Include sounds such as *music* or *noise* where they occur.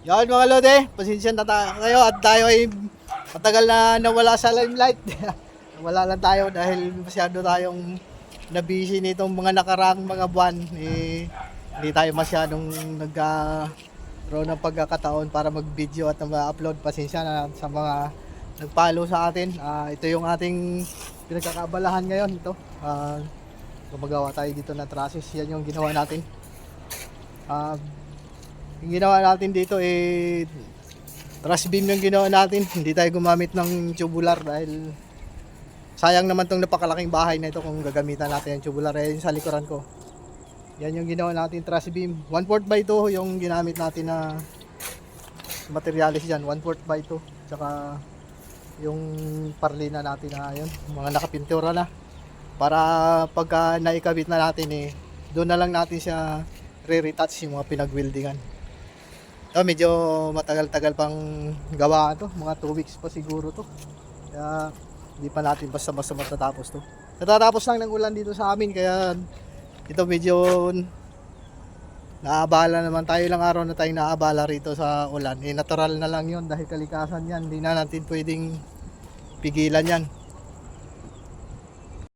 Yan mga lode, pasensya na tayo at tayo ay matagal na nawala sa limelight. *laughs* nawala lang tayo dahil masyado tayong na-busy nitong mga nakarang mga buwan. Eh, hindi tayo masyadong nag roon ng pagkakataon para mag-video at ma-upload. Pasensya na sa mga nag-follow sa atin. Ah, ito yung ating pinagkakabalahan ngayon. Ito. Ah, gumagawa tayo dito na trusses. Yan yung ginawa natin. Ah, yung ginawa natin dito eh truss beam yung ginawa natin. Hindi tayo gumamit ng tubular dahil sayang naman tong napakalaking bahay na ito kung gagamitan natin yung tubular. Eh, sa likuran ko. Yan yung ginawa natin truss beam. 1 4 by 2 yung ginamit natin na materialis dyan. 1 4 by 2. Tsaka yung parlina natin na yun. Mga nakapintura na. Para pagka naikabit na natin eh, doon na lang natin siya re-retouch yung mga pinag-weldingan. Ito, medyo matagal-tagal pang gawa to. Mga 2 weeks pa siguro to. Kaya hindi pa natin basta-basta matatapos to. Natatapos lang ng ulan dito sa amin kaya ito medyo naabala naman tayo lang araw na tayo naabala rito sa ulan. Eh natural na lang yon dahil kalikasan yan. Hindi na natin pwedeng pigilan yan.